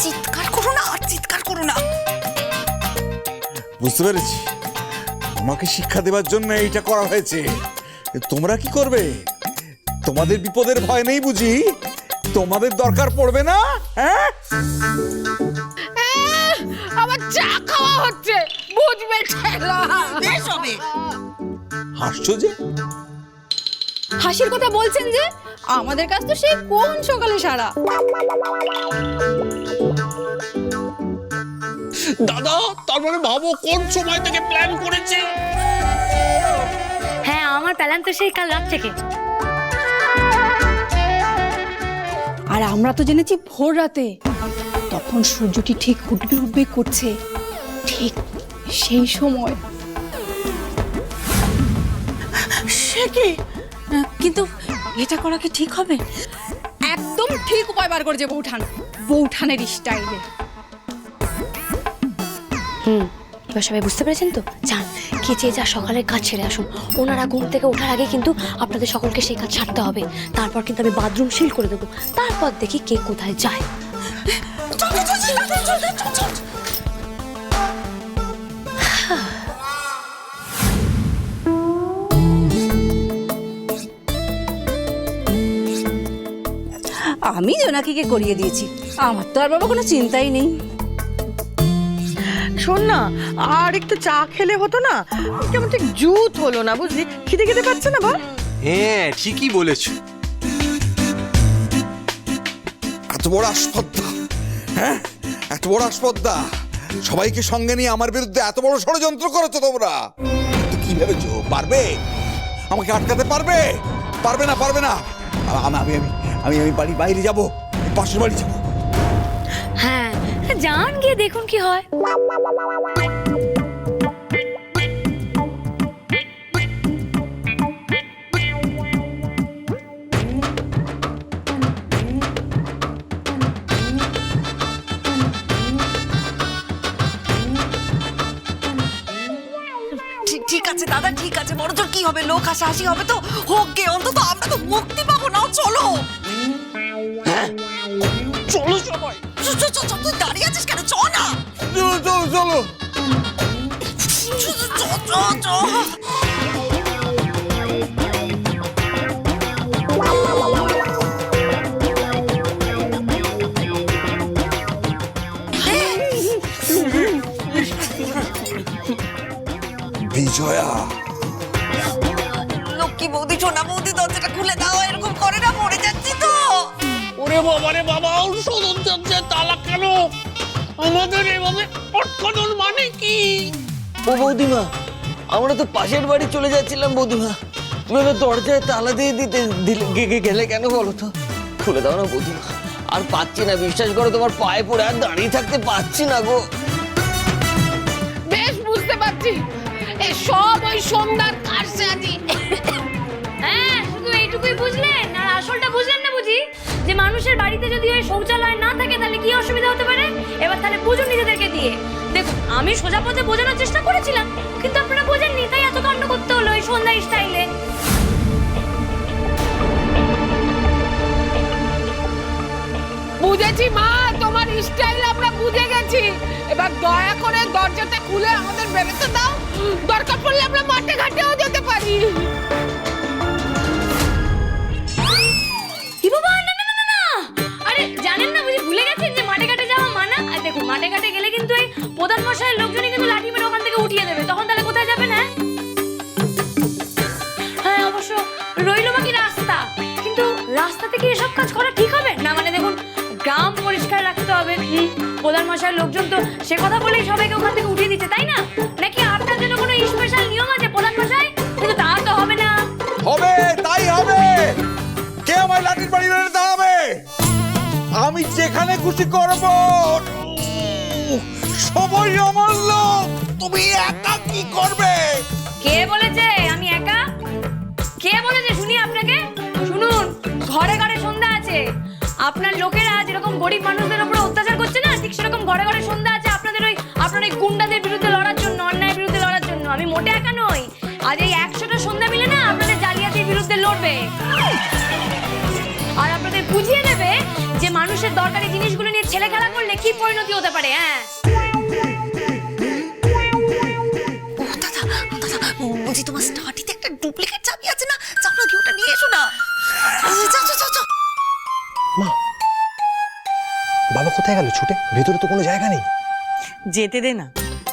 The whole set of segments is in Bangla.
চিৎকার করো না আর চিৎকার করো না। বুঝতে পেরেছি। আমাকে শিক্ষা দেওয়ার জন্য এইটা করা হয়েছে। তোমরা কি করবে? তোমাদের বিপদের ভয় নেই বুঝি? তোমাদের দরকার পড়বে না? হ্যাঁ? আমার চা খাওয়া হচ্ছে। বুঝবে হবে। হাসছো যে? হাসির কথা বলছেন যে? আমাদের কাছ তো সেই কোন সকালে সারা? দাদা তার মানে ভাবো কোন সময় থেকে প্ল্যান করেছে? হ্যাঁ আমার প্ল্যান তো সেই কাল রাত থেকে। আর আমরা তো জেনেছি ভোর রাতে। তখন সূর্যটি ঠিক উঠবে উঠবে করছে। ঠিক সেই সময়। সে কি? কিন্তু এটা করা কি ঠিক হবে একদম ঠিক উপায় বার করেছে বৌঠান বৌঠানের স্টাইলে হুম এবার সবাই বুঝতে পেরেছেন তো যান কে যে যা সকালের কাজ ছেড়ে আসুন ওনারা ঘুম থেকে ওঠার আগে কিন্তু আপনাদের সকলকে সেই কাজ ছাড়তে হবে তারপর কিন্তু আমি বাথরুম সিল করে দেবো তারপর দেখি কে কোথায় যায় আমি জোনাকিকে করিয়ে দিয়েছি। আমার তো আর বাবা কোনো চিন্তাই নেই। শোন না আর একটু চা খেলে হতো না কেমন ঠিক জুত হলো না বুঝলি? খিদে খেতে পাচ্ছে না বল। হ্যাঁ ঠিকই বলেছ। এত বড় আসপদ্দা হ্যাঁ? এত বড় আসপদ্দা সবাইকে সঙ্গে নিয়ে আমার বিরুদ্ধে এত বড় ষড়যন্ত্র করেছ তোমরা। তো কি ভেবেছো? পারবে? আমাকে আটকাতে পারবে? পারবে না পারবে না। আমি আমি আমি আমি বাড়ি বাইরে যাব। পাশের বাড়ি যাব। হ্যাঁ যান গিয়ে দেখুন কি হয়। ঠিক ঠিক আছে দাদা ঠিক আছে। বড় তোর কি হবে? লোক হাসাহাসি হবে তো? হোক গে অন্তত আমরা তো মুক্তি পাবো। না চলো। চ চ চ বিজয়া। লক্ষ্মী বৌদি সোনা বৌদি দরজাটা খুলে দাও এরকম করে না মরে যাচ্ছি তো। ওরে বাবা রে বাবা সদন চন্দ্রের তালা কেন? আমাদের এভাবে আটকানোর মানে কি? ও বৌদিমা আমরা তো পাশের বাড়ি চলে যাচ্ছিলাম বৌদিমা তুমি হলো দরজায় তালা দিয়ে দিতে দিলে গেলে কেন বলো তো? খুলে দাও না বৌদিমা আর পাচ্ছি না, বিশ্বাস করো তোমার পায়ে পড়ে আর দাঁড়িয়ে থাকতে পাচ্ছি না গো। বেশ, বুঝতে পারছি। এ সব ওই সন্ধ্যার কারসাজি হ্যাঁ শুধু এইটুকুই বুঝলেন আর আসলটা বুঝলেন না বুঝি? যে মানুষের বাড়িতে যদি ওই শৌচালয় না থাকে, তাহলে কি অসুবিধা হতে পারে? এবার তাহলে বুঝুন নিজেদেরকে দিয়ে। দেখুন আমি সোজা পথে বোঝানোর চেষ্টা করেছিলাম, কিন্তু আপনারা বোঝেননি, তাই এত কাণ্ড করতে হলো এই সন্ধ্যা স্টাইলে। বুঝেছি মা, তোমার স্টাইল আমরা বুঝে গেছি। এবার দয়া করে দরজাটা খুলে আমাদের বেরোতে দাও। দরকার পড়লে আমরা মাঠে ঘাটেও যেতে পারি। মাঠে ঘাটে গেলে কিন্তু এই প্রধান মশাইয়ের লোকজনই কিন্তু লাঠি মেরে ওখান থেকে উঠিয়ে দেবে। তখন তাহলে কোথায় যাবেন হ্যাঁ? হ্যাঁ অবশ্য রইল বাকি রাস্তা। কিন্তু রাস্তা থেকে এসব কাজ করা ঠিক হবে? না মানে দেখুন, গ্রাম পরিষ্কার রাখতে হবে। প্রধান মশাইয়ের লোকজন তো সে কথা বলেই সবাইকে ওখান থেকে উঠিয়ে দিচ্ছে, তাই না? নাকি আপনার জন্য কোনো স্পেশাল নিয়ম আছে প্রধান মশাই কিন্তু তা তো হবে না। হবে, তাই হবে। কে আমার লাঠির বাড়ি বেড়ে দাঁড়াবে আমি যেখানে খুশি করব সবাই আমার লোক। তুমি একা কি করবে? কে বলেছে? আমি একা? কে বলেছে? শুনি আপনাকে। শুনুন, ঘরে ঘরে সন্ধ্যা আছে। আপনার লোকেরা যেরকম গরিব মানুষদের উপর অত্যাচার করছে না, ঠিক সেরকম ঘরে ঘরে সন্ধ্যা আছে আপনাদের ওই আপনার ওই গুন্ডাদের বিরুদ্ধে লড়ার জন্য, অন্যায়ের বিরুদ্ধে লড়ার জন্য। আমি মোটে একা নই। আজ এই একশোটা সন্ধ্যা মিলে না আপনাদের জালিয়াতির বিরুদ্ধে লড়বে। আর আপনাদের বুঝিয়ে দেবে যে মানুষের দরকারি জিনিসগুলো নিয়ে ছেলে খেলা করলে কি পরিণতি হতে পারে হ্যাঁ? কোথায় গেল ছুটে? ভেতরে তো কোনো জায়গা নেই। যেতে দে না।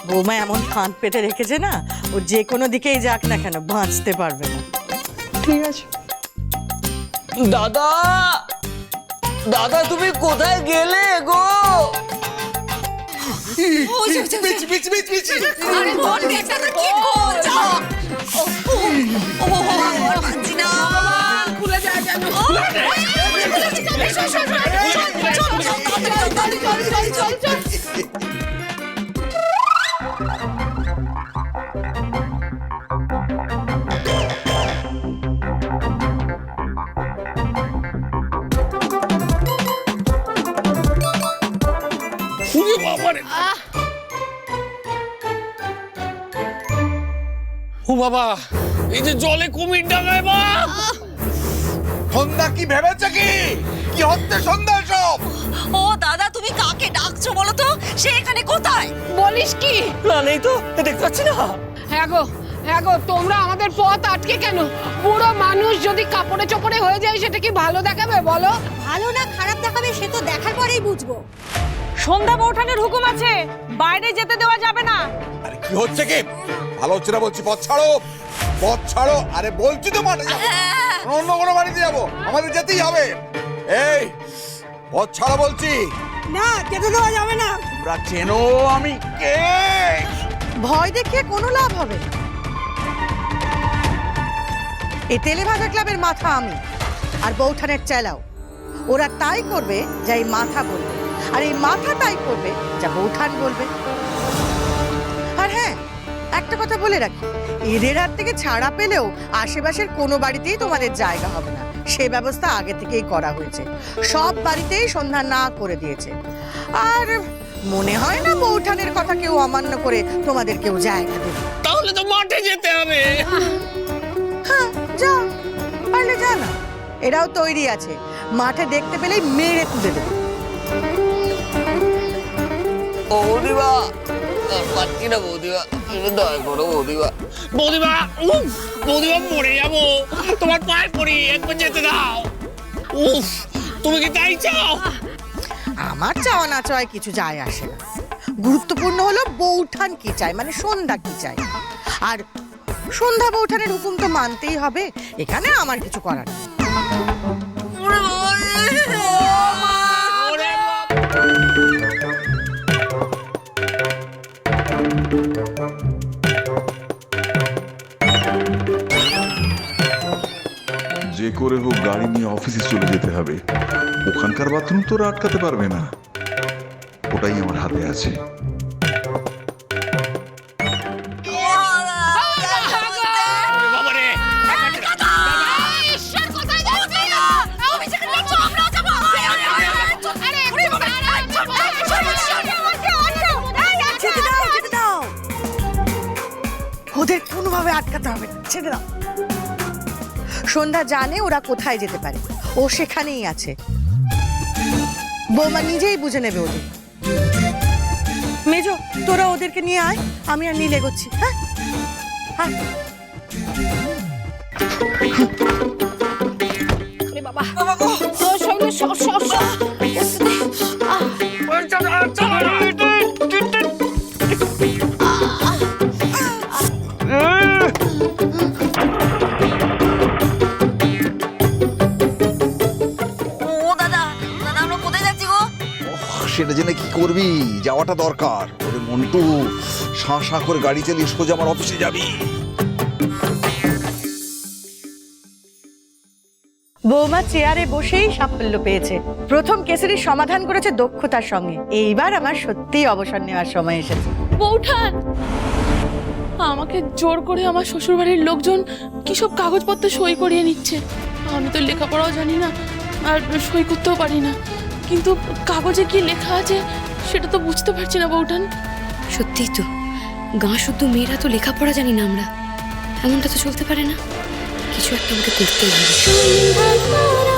বৌমা এমন ফাঁদ পেতে রেখেছে না ও যে কোনো দিকেই যাক না কেন বাঁচতে পারবে না। ঠিক আছে। দাদা! দাদা তুমি কোথায় গেলে গো? আরে বল কি করছ? ও ওরে বাবারে ও বাবা। এই যে জলে কুমির ডাঙায় বা সন্ধ্যা কি ভেবেছে কি? কি হচ্ছে সন্ধ্যা সব ও দাদা তুমি কাকে ডাকছো বলো তো? সে এখানে কোথায়? বলিস কি? না নেই তো দেখতে পাচ্ছি না। হ্যাঁ গো হ্যাঁ গো তোমরা আমাদের পথ আটকে কেন? পুরো মানুষ যদি কাপড়ে চোপড়ে হয়ে যায় সেটা কি ভালো দেখাবে বলো? ভালো না খারাপ দেখাবে সে তো দেখার পরেই বুঝব। সন্ধ্যা বৌঠানের হুকুম আছে। বাইরে যেতে দেওয়া যাবে না। আরে কি হচ্ছে কি? ভালো হচ্ছে না বলছি পথ ছাড়ো। পথ ছাড়ো। আরে বলছি তো মাঠে যাব। অন্য কোনো বাড়িতে যাব। আমাদের যেতেই হবে। এই পথ ছাড়ো বলছি। না যেতে দেওয়া যাবে না। তোমরা চেনো আমি কে? ভয় দেখিয়ে কোনো লাভ হবে না। এই তেলে ভাজা ক্লাবের মাথা আমি। আর বৌঠানের চেলাও। ওরা তাই করবে যা এই মাথা বলবে। আর এই মাথা তাই করবে যা বৌঠান বলবে। আর হ্যাঁ একটা কথা বলে রাখি এদের হাত থেকে ছাড়া পেলেও আশেপাশের কোনো বাড়িতেই তোমাদের জায়গা হবে না। সে ব্যবস্থা আগে থেকেই করা হয়েছে। সব বাড়িতেই সন্ধ্যা না করে দিয়েছে। আর মনে হয় না বৌঠানের কথা কেউ অমান্য করে তোমাদের কেউ জায়গা দেবে। তাহলে তো মাঠে যেতে হবে। হ্যাঁ যা পারলে যা না। এরাও তৈরি আছে। মাঠে দেখতে পেলেই মেরে তুলে দেবে। পাচ্ছি না বৌদিমা একটু দয়া করো বৌদিমা বৌদিমা উফ বৌদিমা মরে যাব তোমার পায়ে পড়ি একবার যেতে দাও উফ তুমি কি তাই চাও আমার চাওয়া না চাওয়ায় কিছু যায় আসে না। গুরুত্বপূর্ণ হলো বৌঠান কি চায় মানে সন্ধ্যা কি চায়। আর সন্ধ্যা বৌঠানের হুকুম তো মানতেই হবে এখানে আমার কিছু করার নেই। যে করে হোক গাড়ি নিয়ে অফিসে চলে যেতে হবে। ওখানকার বাথরুম তোরা আটকাতে পারবে না। ওটাই আমার হাতে আছে। ওদের কোনোভাবে আটকাতে হবে ছেড়ে দাও। সন্ধ্যা জানে ওরা কোথায় যেতে পারে। ও সেখানেই আছে। বৌমা নিজেই বুঝে নেবে ওদের। মেজো তোরা ওদেরকে নিয়ে আয় আমি আর নীল এগোচ্ছি হ্যাঁ? আয়। বাবা। সেটা জেনে কি করবি? যাওয়াটা দরকার। ওরে মন্টু শাঁ শাঁ করে গাড়ি চালিয়ে সোজা আমার অফিসে যাবি। বৌমা চেয়ারে বসেই সাফল্য পেয়েছে। প্রথম কেসেরই সমাধান করেছে দক্ষতার সঙ্গে। এইবার আমার সত্যিই অবসর নেওয়ার সময় এসেছে। বৌঠান! আমাকে জোর করে আমার শ্বশুরবাড়ির লোকজন কি সব কাগজপত্র সই করিয়ে নিচ্ছে? আমি তো লেখাপড়াও জানি না আর সই করতেও পারি না। কিন্তু কাগজে কি লেখা আছে সেটা তো বুঝতে পারছি না বউঠান সত্যিই তো। গাঁ শুদ্ধ মেয়েরা তো লেখাপড়া জানি না আমরা। এমনটা তো চলতে পারে না। কিছু একটা আমাকে করতেই হবে।